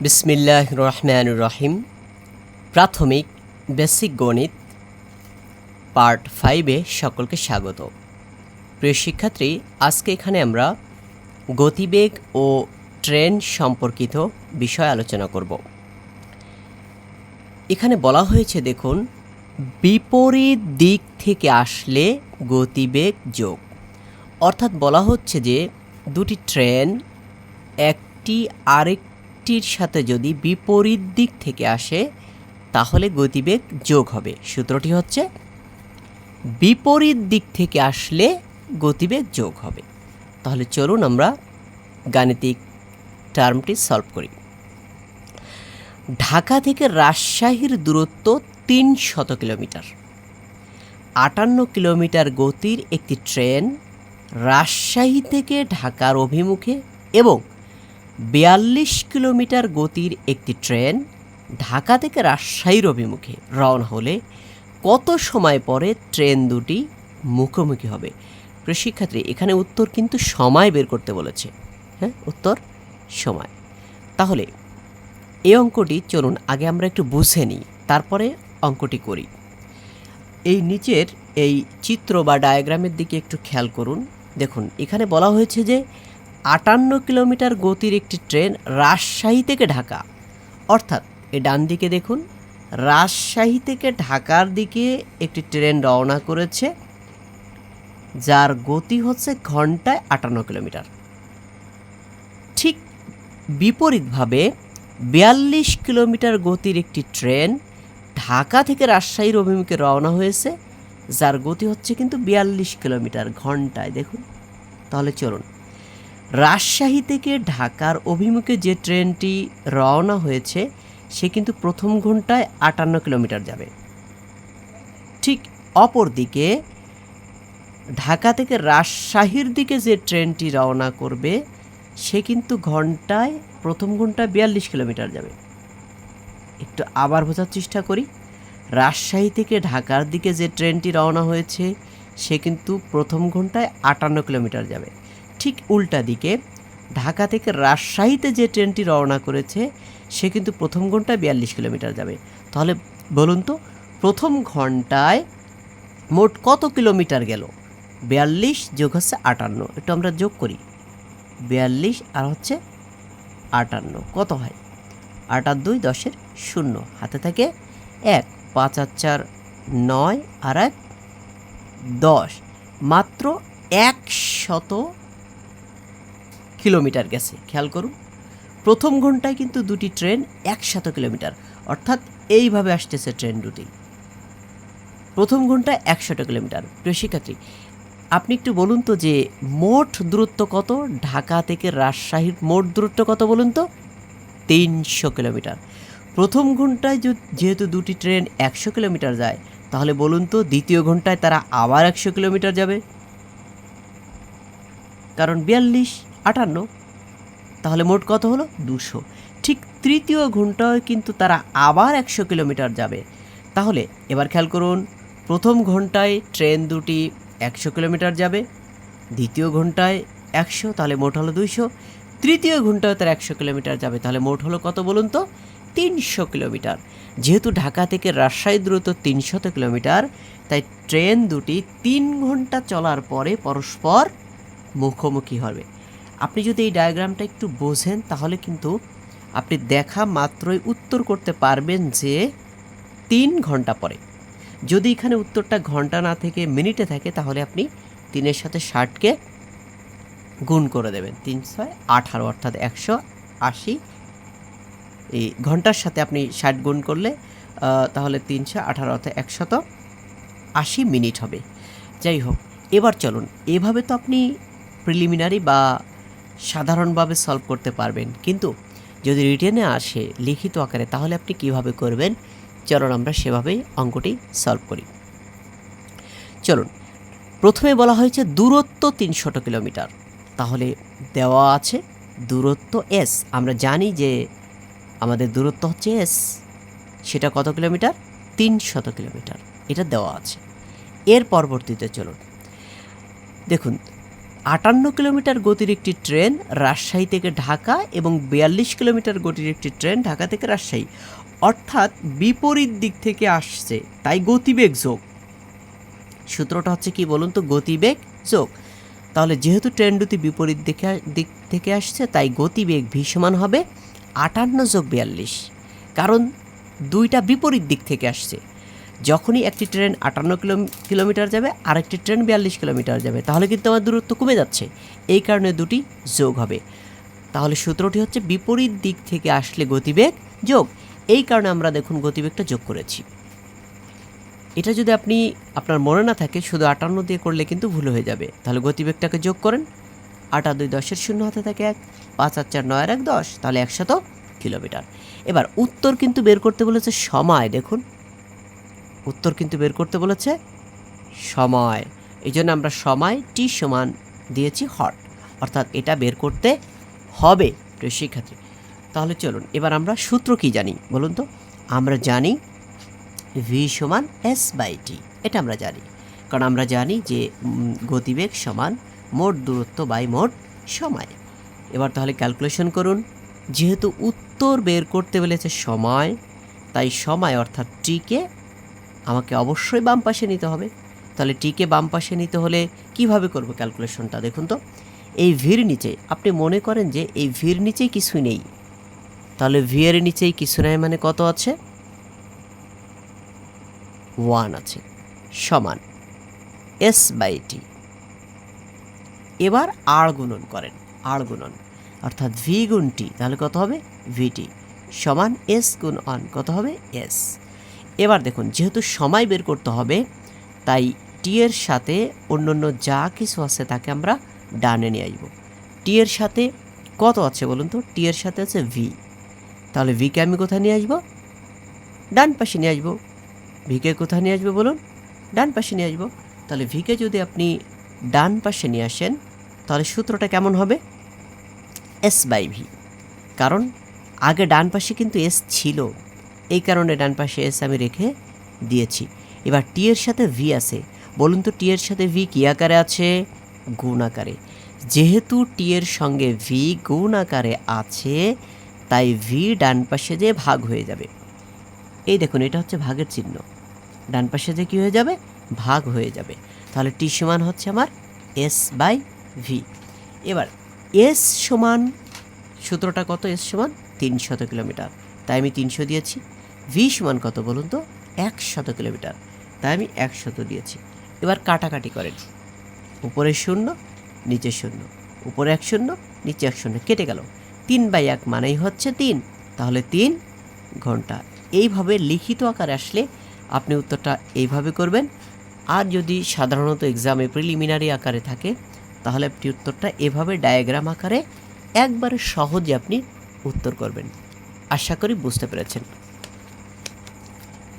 বিসমিল্লাহ রহমান রহিম। প্রাথমিক বেসিক গণিত পার্ট ফাইভে সকলকে স্বাগত। প্রিয় শিক্ষার্থী, আজকে এখানে আমরা গতিবেগ ও ট্রেন সম্পর্কিত বিষয় আলোচনা করব। এখানে বলা হয়েছে, দেখুন, বিপরীত দিক থেকে আসলে গতিবেগ যোগ। অর্থাৎ বলা হচ্ছে যে দুটি ট্রেন, একটি আরেকটির সাথে যদি বিপরীত দিক থেকে আসে, তাহলে গতিবেগ যোগ হবে। সূত্রটি হচ্ছে, বিপরীত দিক থেকে আসলে গতিবেগ যোগ হবে। তাহলে চলুন আমরা গাণিতিক টার্মটি সলভ করি। ঢাকা থেকে রাজশাহীর দূরত্ব তিন শত কিলোমিটার। আটান্ন কিলোমিটার গতির একটি ট্রেন রাজশাহী থেকে ঢাকার অভিমুখে এবং বিয়াল্লিশ কিলোমিটার গতির একটি ট্রেন ঢাকা থেকে রাজশাহীর অভিমুখে রওনা হলে কত সময় পরে ট্রেন দুটি মুখোমুখি হবে? প্রিয় শিক্ষার্থী এখানে উত্তর কিন্তু সময় বের করতে বলেছে। হ্যাঁ উত্তর সময়। তাহলে এই অঙ্কটি চলুন আগে আমরা একটু বুঝে নিই, তারপরে অঙ্কটি করি। এই নিচের এই চিত্র বা ডায়াগ্রামের দিকে একটু খেয়াল করুন। দেখুন, এখানে বলা হয়েছে যে আটান্ন কিলোমিটার গতির একটি ট্রেন রাজশাহী থেকে ঢাকা। অর্থাৎ এ ডান দিকে দেখুন, রাজশাহী থেকে ঢাকার দিকে একটি ট্রেন রওনা করেছে, যার গতি হচ্ছে ঘন্টায় আটান্ন কিলোমিটার। ঠিক বিপরীতভাবে বিয়াল্লিশ কিলোমিটার গতির একটি ট্রেন ঢাকা থেকে রাজশাহীর অভিমুখে রওনা হয়েছে, যার গতি হচ্ছে কিন্তু বিয়াল্লিশ কিলোমিটার ঘন্টায়। দেখুন, তাহলে চলুন। রাজশাহী থেকে ঢাকার অভিমুখে যে ট্রেনটি রওনা হয়েছে, সে কিন্তু প্রথম ঘন্টায় আটান্ন কিলোমিটার যাবে। ঠিক অপর দিকে ঢাকা থেকে রাজশাহীর দিকে যে ট্রেনটি রওনা করবে, সে কিন্তু ঘন্টায়, প্রথম ঘন্টায় বিয়াল্লিশ কিলোমিটার যাবে। একটু আবার বোঝার চেষ্টা করি। রাজশাহী থেকে ঢাকার দিকে যে ট্রেনটি রওনা হয়েছে, সে কিন্তু প্রথম ঘন্টায় আটান্ন কিলোমিটার যাবে। ঠিক উল্টা দিকে, ঢাকা থেকে রাজশাহীতে যে ট্রেনটি রওনা করেছে, সে কিন্তু প্রথম ঘন্টায় বিয়াল্লিশ কিলোমিটার যাবে। তাহলে বলুন তো, প্রথম ঘন্টায় মোট কত কিলোমিটার গেল? বিয়াল্লিশ যোগ হচ্ছে আটান্ন, একটু আমরা যোগ করি। বিয়াল্লিশ আর হচ্ছে আটান্ন, কত হয়? আট আর দুই দশের শূন্য, হাতে থাকে এক, পাঁচ আর চার নয় আর এক দশ, মাত্র একশত কিলোমিটার গেছে। খেয়াল করুন, প্রথম ঘন্টায় কিন্তু দুটি ট্রেন একশত কিলোমিটার, অর্থাৎ এইভাবে আসতেছে ট্রেন দুটি। প্রথম ঘন্টায় একশত কিলোমিটার। প্রিয় শিক্ষার্থী, আপনি একটু বলুন তো যে মোট দূরত্ব কত? ঢাকা থেকে রাজশাহীর মোট দূরত্ব কত বলুন তো? তিনশো কিলোমিটার। প্রথম ঘন্টায় যেহেতু দুটি ট্রেন একশো কিলোমিটার যায়, তাহলে বলুন তো দ্বিতীয় ঘন্টায় তারা আবার একশো কিলোমিটার যাবে। কারণ বিয়াল্লিশ আটান্ন। তাহলে মোট কত হলো? দুশো। ঠিক তৃতীয় ঘন্টায় কিন্তু তারা আবার একশো কিলোমিটার যাবে। তাহলে এবার খেয়াল করুন, প্রথম ঘন্টায় ট্রেন দুটি একশো কিলোমিটার যাবে, দ্বিতীয় ঘন্টায় একশো, তাহলে মোট হলো দুইশো। তৃতীয় ঘন্টায় তার একশো কিলোমিটার যাবে, তাহলে মোট হলো কত বলুন তো? তিনশো কিলোমিটার। যেহেতু ঢাকা থেকে রাজশাহী দূরত্ব তিনশত কিলোমিটার, তাই ট্রেন দুটি তিন ঘণ্টা চলার পরে পরস্পর মুখোমুখি হবে। আপনি যদি এই ডায়াগ্রামটা একটু বোঝেন, তাহলে কিন্তু আপনি দেখা মাত্রই উত্তর করতে পারবেন যে তিন ঘণ্টা পরে। যদি এখানে উত্তরটা ঘণ্টা না থেকে মিনিটে থাকে, তাহলে আপনি তিনের সাথে ষাটকে গুণ করে দেবেন। তিন ছয় আঠারো, অর্থাৎ একশো আশি। এই ঘণ্টার সাথে আপনি ষাট গুণ করলে তাহলে তিনশো আঠারো, অর্থাৎ একশত আশি মিনিট হবে। যাই হোক, এবার চলুন। এভাবে তো আপনি প্রিলিমিনারি বা সাধারণভাবে সলভ করতে পারবেন। কিন্তু যদি রিটেনে আসে লিখিত আকারে, তাহলে আপনি কীভাবে করবেন? চলুন আমরা সেভাবেই অঙ্কটি সলভ করি। চলুন, প্রথমে বলা হয়েছে দূরত্ব তিনশত কিলোমিটার। তাহলে দেওয়া আছে দূরত্ব এস আমরা জানি যে আমাদের দূরত্ব হচ্ছে এস সেটা কত কিলোমিটার? তিনশত কিলোমিটার। এটা দেওয়া আছে। এর পরবর্তীতে চলুন। দেখুন আটান্ন কিলোমিটার গতির একটি ট্রেন রাজশাহী থেকে ঢাকা এবং বিয়াল্লিশ কিলোমিটার গতির একটি ট্রেন ঢাকা থেকে রাজশাহী। অর্থাৎ বিপরীত দিক থেকে আসছে, তাই গতিবেগ যোগ। সূত্রটা হচ্ছে কি বলুন তো? গতিবেগ যোগ। তাহলে যেহেতু ট্রেন দুটি বিপরীত দিকে, দিক থেকে আসছে, তাই গতিবেগ ভি সমান হবে আটান্ন যোগ বিয়াল্লিশ। কারণ দুইটা বিপরীত দিক থেকে আসছে। যখনই একটি ট্রেন আটান্ন কিলো- কিলোমিটার যাবে, আরেকটি ট্রেন বিয়াল্লিশ কিলোমিটার যাবে, তাহলে কিন্তু আমার দূরত্ব কমে যাচ্ছে। এই কারণে দুটি যোগ হবে। তাহলে সূত্রটি হচ্ছে বিপরীত দিক থেকে আসলে গতিবেগ যোগ। এই কারণে আমরা দেখুন গতিবেগটা যোগ করেছি। এটা যদি আপনি, আপনার মনে না থাকে, শুধু আটান্ন দিয়ে করলে কিন্তু ভুল হয়ে যাবে। তাহলে গতিবেগটাকে যোগ করেন। আটা দুই দশের শূন্য হাতে থাকে এক, পাঁচ আর চার নয় আর এক দশ, তাহলে একশত কিলোমিটার। এবার উত্তর কিন্তু বের করতে বলেছে সময়, দেখুন। উত্তর কিন্তু বের করতে বলেছে সময়। এই জন্য আমরা সময়, টি সমান দিয়েছি হট অর্থাৎ এটা বের করতে হবে প্রিয় শিক্ষার্থী। তাহলে চলুন, এবার আমরা সূত্র কি জানি বলুন তো? আমরা জানি ভি সমান এস বাই টি এটা আমরা জানি। কারণ আমরা জানি যে গতিবেগ সমান মোট দূরত্ব বাই মোট সময়। এবার তাহলে ক্যালকুলেশন করুন। যেহেতু উত্তর বের করতে বলেছে সময়, তাই সময় অর্থাৎ টিকে আমাকে অবশ্যই বাম পাশে নিতে হবে। তাহলে টিকে বাম পাশে নিতে হলে কীভাবে করব ক্যালকুলেশনটা দেখুন তো। এই ভির নিচে, আপনি মনে করেন যে এই ভির নিচেই কিছুই নেই। তাহলে ভি এর নিচেই কিছু নেই মানে কত আছে? ওয়ান আছে। সমান এস বাই টি এবার আর গুণন করেন আর গুণন। অর্থাৎ ভি গুণ টি তাহলে কত হবে? ভিটি সমান এস গুণ অন কত হবে? এস এবার দেখুন, যেহেতু সময় বের করতে হবে, তাই টি এর সাথে অন্যান্য যা কিছু আছে তাকে আমরা ডানে নিয়ে আসব। টি এর সাথে কত আছে বলুন তো? টি এর সাথে আছে ভি তাহলে ভিকে আমি কোথায় নিয়ে আসব? ডান পাশে নিয়ে আসব। ভিকে কোথায় নিয়ে আসব বলুন? ডান পাশে নিয়ে আসব। তাহলে ভিকে যদি আপনি ডান পাশে নিয়ে আসেন, তাহলে সূত্রটা কেমন হবে? এস বাই ভি কারণ আগে ডান পাশে কিন্তু এস ছিল। এই কারণে ডান পাশে এস আমি রেখে দিয়েছি। এবার টি এর সাথে ভি আছে। বলুন তো টি এর সাথে ভি কী আকারে আছে? গুণ আকারে। যেহেতু টি এর সঙ্গে ভি গুণ আকারে আছে, তাই ভি ডান পাশে যে ভাগ হয়ে যাবে। এই দেখুন, এটা হচ্ছে ভাগের চিহ্ন। ডান পাশে যে কী হয়ে যাবে? ভাগ হয়ে যাবে। তাহলে টি সমান হচ্ছে আমার এস বাই ভি। এবার এস সমান, সূত্রটা কত? এস সমান তিনশত কিলোমিটার। তাই আমি তিনশো দিয়েছি। ভি সমান কত বলুন তো? একশত কিলোমিটার। তাই আমি একশত দিয়েছি। এবার কাটাকাটি করেন। উপরে শূন্য, নিচে শূন্য। উপরে এক শূন্য, নিচে এক শূন্য। কেটে গেল। তিন বাই এক মানেই হচ্ছে তিন। তাহলে তিন ঘণ্টা। এইভাবে লিখিত আকারে আসলে আপনি উত্তরটা এইভাবে করবেন। আর যদি সাধারণত এক্সামে প্রিলিমিনারি আকারে থাকে, তাহলে আপনি উত্তরটা এভাবে ডায়াগ্রাম আকারে একবারে সহজে আপনি উত্তর করবেন। আশা করি বুঝতে পেরেছেন।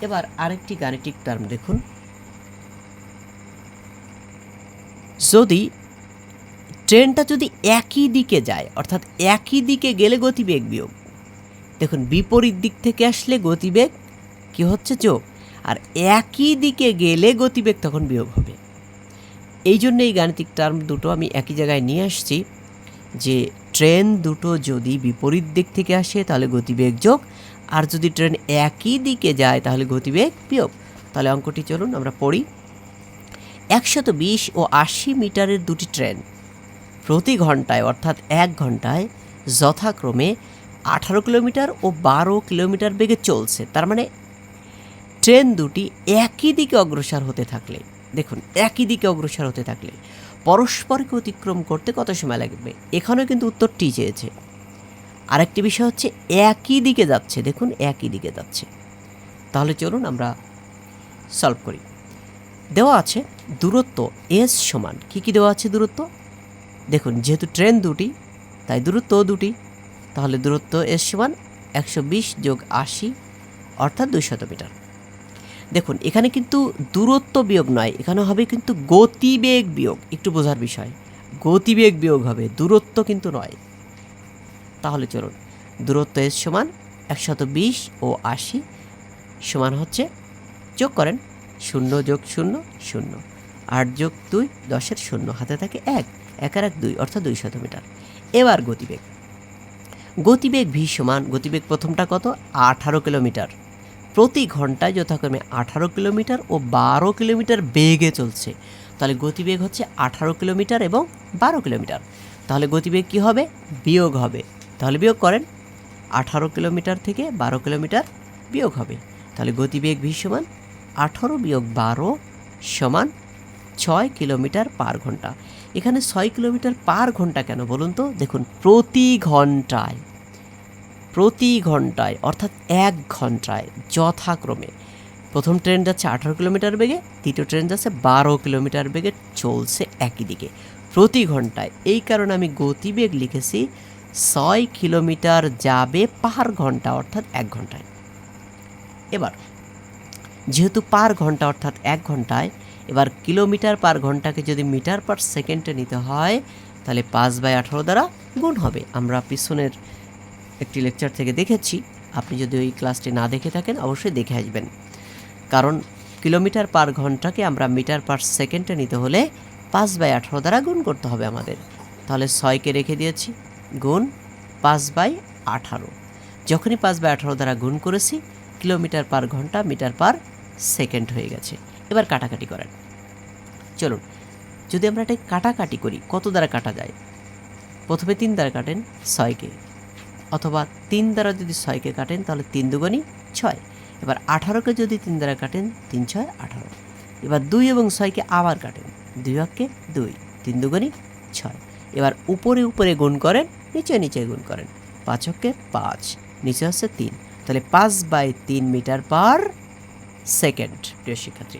এবার আরেকটি গাণিতিক টার্ম দেখুন। যদি ট্রেনটা যদি একই দিকে যায়, অর্থাৎ একই দিকে গেলে গতিবেগ বিয়োগ। দেখুন, বিপরীত দিক থেকে আসলে গতিবেগ কি হচ্ছে যোগ, আর একই দিকে গেলে গতিবেগ তখন বিয়োগ হবে। এই জন্য এই গাণিতিক টার্ম দুটো আমি একই জায়গায় নিয়ে আসছি যে ট্রেন দুটো যদি বিপরীত দিক থেকে আসে, তাহলে গতিবেগ যোগ। আর যদি ট্রেন একই দিকে যায়, তাহলে গতিবেগ বিয়োগ। তাহলে অঙ্কটি চলুন আমরা পড়ি। একশত বিশ ও আশি মিটারের দুটি ট্রেন প্রতি ঘন্টায়, অর্থাৎ এক ঘন্টায়, যথাক্রমে আঠারো কিলোমিটার ও বারো কিলোমিটার বেগে চলছে। তার মানে ট্রেন দুটি একই দিকে অগ্রসর হতে থাকলে, দেখুন, একই দিকে অগ্রসর হতে থাকলে পরস্পরকে অতিক্রম করতে কত সময় লাগবে? এখানেও কিন্তু উত্তরটি চেয়েছে। আরেকটি বিষয় হচ্ছে, একই দিকে যাচ্ছে। দেখুন, একই দিকে যাচ্ছে। তাহলে চলুন আমরা সলভ করি। দেওয়া আছে দূরত্ব এস সমান। কী কী দেওয়া আছে দূরত্ব? দেখুন, যেহেতু ট্রেন দুটি, তাই দূরত্ব দুটি। তাহলে দূরত্ব এস সমান একশো বিশ যোগ আশি, অর্থাৎ দুইশত মিটার দেখুন, এখানে কিন্তু দূরত্ব বিয়োগ নয়, এখানে হবে কিন্তু গতিবেগ বিয়োগ, একটু বোঝার বিষয়। গতিবেগ বিয়োগ হবে, দূরত্ব কিন্তু নয়। তাহলে চলুন, দূরত্ব এস সমান একশত বিশ ও আশি সমান হচ্ছে, যোগ করেন, শূন্য যোগ শূন্য শূন্য। আট যোগ দুই, দশের শূন্য, হাতে থাকে এক এক আর এক দুই, অর্থাৎ দুইশত মিটার এবার গতিবেগ। গতিবেগ ভি সমান, গতিবেগ প্রথমটা কত? আঠারো কিলোমিটার। প্রতি ঘন্টায় যথাক্রমে আঠারো কিলোমিটার ও বারো কিলোমিটার বেগে চলছে। তাহলে গতিবেগ হচ্ছে আঠারো কিলোমিটার এবং বারো কিলোমিটার। তাহলে গতিবেগ কী হবে? বিয়োগ হবে। তাহলে বিয়োগ করেন। আঠারো কিলোমিটার থেকে বারো কিলোমিটার বিয়োগ হবে। তাহলে গতিবেগ ভি সমান আঠারো বিয়োগ বারো সমান ছয় কিলোমিটার পার ঘণ্টা। এখানে ছয় কিলোমিটার পার ঘণ্টা কেন বলুন তো? দেখুন, প্রতি ঘন্টায়। প্রতি ঘন্টায়, অর্থাৎ এক ঘন্টায়, যথাক্রমে। প্রথম ট্রেন যাচ্ছে আঠারো কিলোমিটার বেগে, দ্বিতীয় ট্রেন যাচ্ছে বারো কিলোমিটার বেগে, চলছে একই দিকে। প্রতি ঘন্টায়, এই কারণে আমি গতিবেগ লিখেছি, ছয় কিলোমিটার যাবে পার ঘণ্টা, অর্থাৎ এক ঘন্টায়। এবার, যেহেতু পার ঘণ্টা, অর্থাৎ এক ঘন্টায়, এবার কিলোমিটার পার ঘন্টাকে যদি মিটার পার সেকেন্ডে নিতে হয়, তাহলে পাঁচ বাই আঠারো দ্বারা গুণ হবে। আমরা পিছনের একটি লেকচার থেকে দেখেছি। আপনি যদি ওই ক্লাসটি না দেখে থাকেন, অবশ্যই দেখে আসবেন। কারণ কিলোমিটার পার ঘন্টাকে আমরা মিটার পার সেকেন্ডে নিতে হলে পাঁচ বাই আঠারো দ্বারা গুণ করতে হবে আমাদের। তাহলে ছয়কে রেখে দিয়েছি, গুণ পাঁচ বাই আঠারো। যখনই পাঁচ বাই আঠারো দ্বারা গুণ করেছি, কিলোমিটার পার ঘণ্টা মিটার পার সেকেন্ড হয়ে গেছে। এবার কাটাকাটি করেন। চলুন, যদি আমরা এটা কাটাকাটি করি, কত দ্বারা কাটা যায়? প্রথমে তিন দ্বারা কাটেন ছয়কে অথবা তিন দ্বারা যদি ছয়কে কাটেন, তাহলে তিন দুগুণই ছয়। এবার আঠারোকে যদি তিন দ্বারা কাটেন, তিন ছয়, আঠারো। এবার দুই এবং ছয়কে আবার কাটেন, দুই অক্ষে দুই, তিন দুগুণই ছয়। এবার উপরে উপরে গুণ করেন, নিচে নিচে গুণ করেন, পাঁচ অক্ষে পাঁচ, নিচে হচ্ছে তিন। তাহলে পাঁচ বাই তিন মিটার পার সেকেন্ড, প্রিয় শিক্ষার্থী।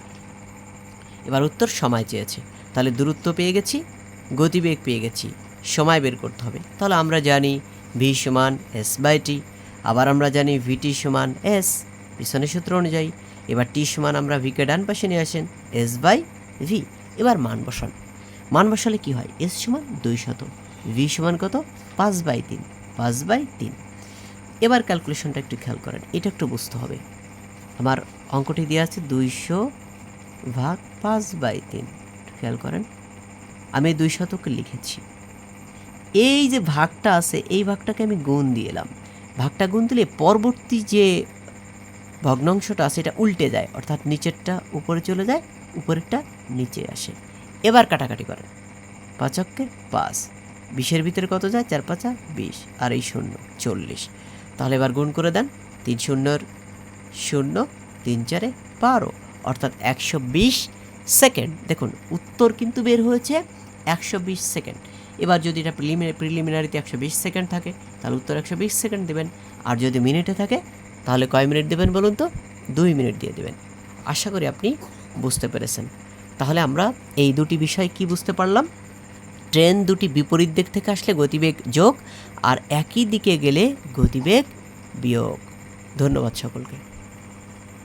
এবার উত্তর সময় চেয়েছে। তাহলে দূরত্ব পেয়ে গেছি, গতিবেগ পেয়ে গেছি, সময় বের করতে হবে। তাহলে আমরা জানি ভি সমান এস বাই টি আবার আমরা জানি ভিটি সমান এস পিছনের সূত্র অনুযায়ী, এবার টি সমান আমরা ভিকে ডান পাশে নিয়ে আসেন এস বাই ভি এবার মান বসান। মান বসালে কী হয়? এস সমান দুই শত ভি সমান কত? পাঁচ বাই তিন। পাঁচ বাই তিন। এবার ক্যালকুলেশনটা একটু খেয়াল করেন, এটা একটু বুঝতে হবে। আমার অঙ্কটি দেওয়া আছে দুইশো ভাগ পাঁচ বাই তিন। খেয়াল করেন। আমি দুই শতকে লিখেছি। এই যে ভাগটা আছে, এই ভাগটাকে আমি গুণ দিয়ে এলাম। ভাগটা গুণ দিলে পরবর্তী যে ভগ্নাংশটা আছে, এটা উল্টে যায়। অর্থাৎ নিচেরটা উপরে চলে যায়, উপরেরটা নিচে আসে। এবার কাটাকাটি করে পাঁচককে পাঁচ। বিশের ভিতরে কত যায়? চার পাঁচা বিশ। আর এই শূন্য, চল্লিশ। তাহলে এবার গুণ করে দেন। তিন শূন্যর শূন্য, তিন চারে বারো। অর্থাৎ একশো বিশ সেকেন্ড। দেখুন, উত্তর কিন্তু বের হয়েছে একশো বিশ সেকেন্ড। এবার যদি এটা প্রিলিমিনারি প্রিলিমিনারিতে একশো বিশ সেকেন্ড থাকে, তাহলে উত্তর একশো বিশ সেকেন্ড দেবেন। আর যদি মিনিটে থাকে, তাহলে কয় মিনিট দেবেন বলুন তো? দুই মিনিট দিয়ে দেবেন। আশা করি আপনি বুঝতে পেরেছেন। তাহলে আমরা এই দুটি বিষয় কি বুঝতে পারলাম? ট্রেন দুটি বিপরীত দিক থেকে আসলে গতিবেগ যোগ, আর একই দিকে গেলে গতিবেগ বিয়োগ। ধন্যবাদ সকলকে।